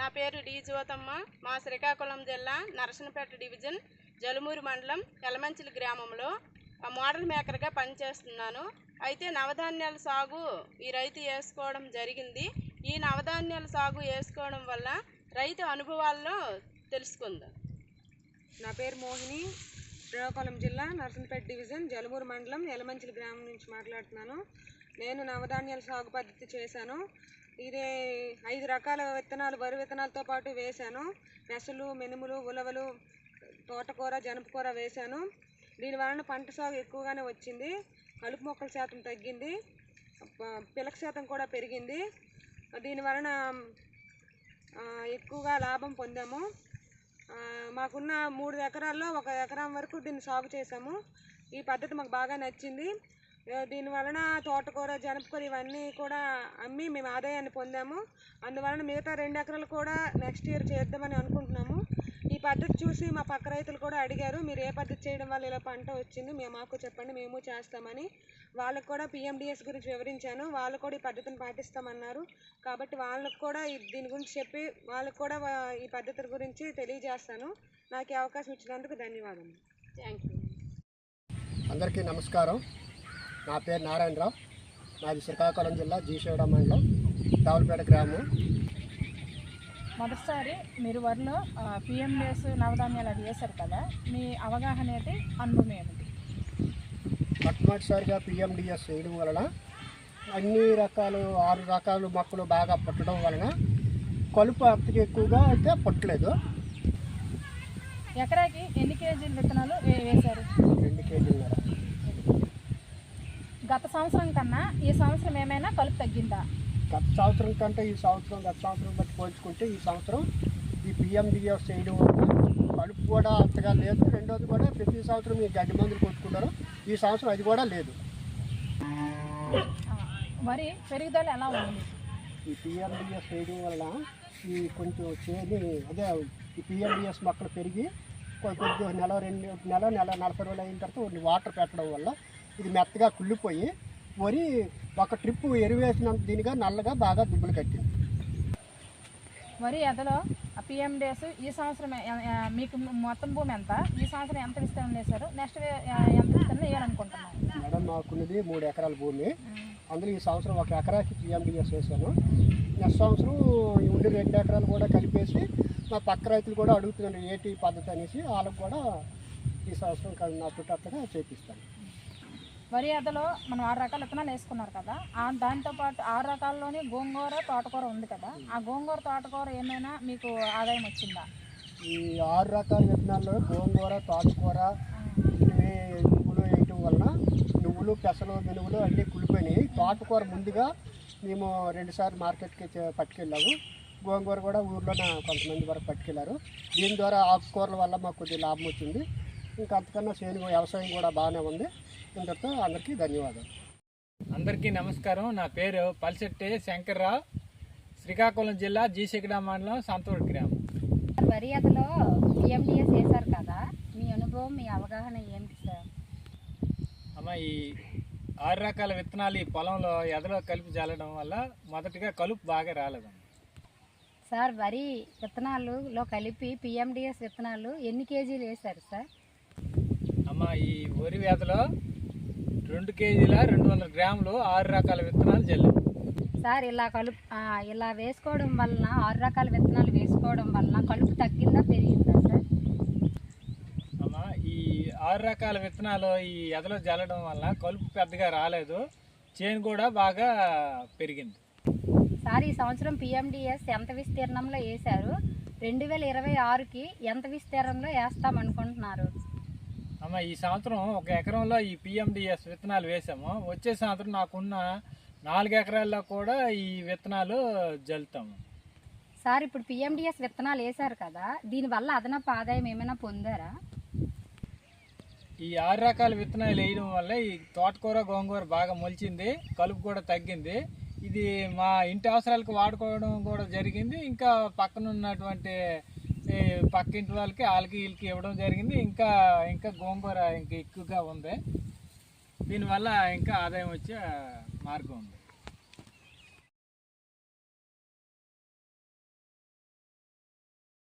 నా పేరు డి జ్యోతమ్మ మా శ్రీకాకుళం జిల్లా నరసనపేట డివిజన్ జలుమూరు మండలం ఎలమంచిలి గ్రామంలో మోడల్ మేకర్గా పనిచేస్తున్నాను. అయితే నవధాన్యాల సాగు ఈ రైతు వేసుకోవడం జరిగింది. ఈ నవధాన్యాల సాగు వేసుకోవడం వల్ల రైతు అనుభవాల్లో తెలుసుకుందాం. నా పేరు మోహిని. శ్రీకాకుళం జిల్లా నరసనపేట డివిజన్ జలుమూరు మండలం ఎలమంచిలి గ్రామం నుంచి మాట్లాడుతున్నాను. నేను నవధాన్యాల సాగు పద్ధతి చేశాను. ఇది ఐదు రకాల విత్తనాలు వరి విత్తనాలతో పాటు వేశాను. పెసలు మినుములు ఉలవలు తోటకూర జనపకూర వేశాను. దీని వలన పంట సాగు ఎక్కువగానే వచ్చింది. కలుపు మొక్కల శాతం తగ్గింది. పిలక శాతం కూడా పెరిగింది. దీని వలన ఎక్కువగా లాభం పొందాము. మాకున్న మూడు ఎకరాల్లో ఒక ఎకరం వరకు దీన్ని సాగు చేసాము ఈ పద్ధతి మాకు బాగా నచ్చింది. దీని వలన తోటకూర జనపకూర ఇవన్నీ కూడా అమ్మి మేము ఆదాయాన్ని పొందాము. అందువలన మిగతా రెండు ఎకరాలు కూడా నెక్స్ట్ ఇయర్ చేద్దామని అనుకుంటున్నాము. ఈ పద్ధతి చూసి మా పక్క రైతులు కూడా అడిగారు మీరు ఏ పద్ధతి చేయడం వల్ల ఇలా పంట వచ్చింది మేము మాకు చెప్పండి మేము చేస్తామని. వాళ్ళకు కూడా పిఎండిఎస్ గురించి వివరించాను. వాళ్ళు కూడా ఈ పద్ధతిని పాటిస్తామన్నారు. కాబట్టి వాళ్ళకు కూడా దీని గురించి చెప్పి వాళ్ళకు కూడా ఈ పద్ధతి గురించి తెలియజేస్తాను. నాకు ఈ అవకాశం ఇచ్చినందుకు ధన్యవాదాలు థ్యాంక్ యూ అందరికీ నమస్కారం. నా పేరు నారాయణరావు. నాది శ్రీకాకుళం జిల్లా జీషేవడ మండలం రావులపేట గ్రామం. మొదటిసారి మీరు వరిలో పిఎండిఎస్ నవధాన్యాలు అది వేశారు కదా మీ అవగాహన ఏంటి? అనుభవం ఏమిటి? మొట్టమొదటిసారిగా పిఎండిఎస్ వేయడం వలన అన్ని రకాలు ఆరు రకాలు మొక్కలు బాగా పుట్టడం వలన కలుపు అంతగా ఎక్కువగా అయితే పుట్టలేదు. ఎకరాకి ఎన్ని కేజీల విత్తనాలు వే- వేశారు రెండు కేజీలున్నర గత సంవత్సరం కన్నా ఈ సంవత్సరం ఏమైనా కలుపు తగ్గిందా? గత సంవత్సరం కంటే ఈ సంవత్సరం గత సంవత్సరం బట్టి పోల్చుకుంటే ఈ సంవత్సరం ఈ పిఎండిఎస్ చేయడం వల్ల కలుపు కూడా అంతగా లేదు. రెండోది కూడా ప్రతి సంవత్సరం ఈ గడ్డి మందులు కొట్టుకుంటారు. ఈ సంవత్సరం అది కూడా లేదు. వరి పెరుగుదల ఎలా ఉంది? ఈ పిఎండిఎస్ వేయడం వల్ల ఈ కొంచెం చేని అదే ఈ పిఎండిఎస్ మొక్కలు పెరిగి కొద్ది నెల రెండు నెల నెల నలభై రోజులు అయిన తర్వాత కొన్ని వాటర్ పెట్టడం వల్ల ఇది మెత్తగా కుళ్ళిపోయి వరి ఒక ట్రిప్ ఎరువేసినంత దీనిగా నల్లగా బాగా దుబ్బులు కట్టింది. వరి ఎదలో పిఎండిఎస్ ఈ సంవత్సరం మీకు మొత్తం భూమి ఎంత? ఈ సంవత్సరం ఎంత విస్తరణ వేశారు నెక్స్ట్ ఎంత విస్తరణ వేయాలనుకుంటున్నారు మేడం మాకున్నది మూడు ఎకరాల భూమి. అందులో ఈ సంవత్సరం ఒక ఎకరాకి పిఎండిఎస్ వేసాను నెక్స్ట్ సంవత్సరం ఈ ఉండి రెండు ఎకరాలు కూడా కలిపేసి మా పక్క రైతులు కూడా అడుగుతున్నారు ఏటి పద్ధతి? అనేసి. వాళ్ళకు కూడా ఈ సంవత్సరం క- నా చుట్టట్టుగా చేపిస్తాను. వరి అదలో మనం ఆరు రకాల విత్తనాలు వేసుకున్నారు కదా. ఆ దాంతో పాటు ఆరు రకాల్లోనే గోంగూర తోటకూర ఉంది కదా. ఆ గోంగూర తోటకూర ఏమైనా మీకు ఆదాయం వచ్చిందా? ఈ ఆరు రకాల విత్తనాల్లో గోంగూర తోటకూర ఇవి నువ్వులు వేయటం వలన నువ్వులు పెసలు మినువులు అన్నీ కులిపోయినాయి తోటకూర ముందుగా మేము రెండుసార్లు మార్కెట్కి పట్టుకెళ్ళాము. గోంగూర కూడా ఊర్లోనే కొంతమంది వరకు పట్టుకెళ్ళారు. దీని ద్వారా ఆకుకూరల వల్ల మాకు కొద్దిగా లాభం వచ్చింది. ఇంకా అంతకన్నా సేను వ్యవసాయం కూడా బాగానే ఉంది. ఇంతటితో అందరికీ ధన్యవాదాలు. అందరికీ నమస్కారం. నా పేరు పల్సెట్టి శంకర్రావు. శ్రీకాకుళం జిల్లా జీశిగడ మండలం సంతూరు గ్రామం. వరి అదలో పిఎండిఎస్ వేశారు కదా మీ అనుభవం మీ అవగాహన ఏమిటి సార్? అమ్మ ఈ ఆరు రకాల విత్తనాలు ఈ పొలంలో ఎదలో కలిపి చల్లడం వల్ల మొదటిగా కలుపు బాగా రాలేదమ్మ. సార్ వరి విత్తనాలులో కలిపి పిఎండిఎస్ విత్తనాలు ఎన్ని కేజీలు వేశారు సార్? అమ్మ ఈ వరి వేతలో రెండు కేజీల రెండు వందల గ్రాములు ఆరు రకాల విత్తనాలు చల్లాం సార్ ఇలా కలుపు ఇలా వేసుకోవడం వలన ఆరు రకాల విత్తనాలు వేసుకోవడం వలన కలుపు తగ్గిందా పెరిగిందా సార్? అమ్మ ఈ ఆరు రకాల విత్తనాలు ఈ ఎదలో జల్లడం వల్ల కలుపు పెద్దగా రాలేదు. చేను కూడా బాగా పెరిగింది. సార్ ఈ సంవత్సరం పిఎండిఎస్ ఎంత విస్తీర్ణంలో వేశారు? రెండు వేల ఇరవై ఆరుకి ఎంత విస్తీర్ణంలో వేస్తాం అనుకుంటున్నారు అమ్మ ఈ సంవత్సరం ఒక ఎకరంలో ఈ పిఎండిఎస్ విత్తనాలు వేసాము. వచ్చే సంవత్సరం నాకున్న నాలుగు ఎకరాల్లో కూడా ఈ విత్తనాలు జల్లుతాము. సార్ ఇప్పుడు పిఎండిఎస్ విత్తనాలు వేశారు కదా దీనివల్ల అదనపు ఆదాయం ఏమైనా పొందారా? ఈ ఆరు రకాల విత్తనాలు వేయడం వల్ల ఈ తోటకూర గోంగూర బాగా మొలిచింది కలుపు కూడా తగ్గింది. ఇది మా ఇంటి అవసరాలకు వాడుకోవడం కూడా జరిగింది. ఇంకా పక్కన ఉన్నటువంటి పక్కింటి వాళ్ళకి వాళ్ళకి వీళ్ళకి ఇవ్వడం జరిగింది. ఇంకా ఇంకా గోంగూర ఇంకా ఎక్కువగా ఉంది. దీనివల్ల ఇంకా ఆదాయం వచ్చే మార్గం ఉంది.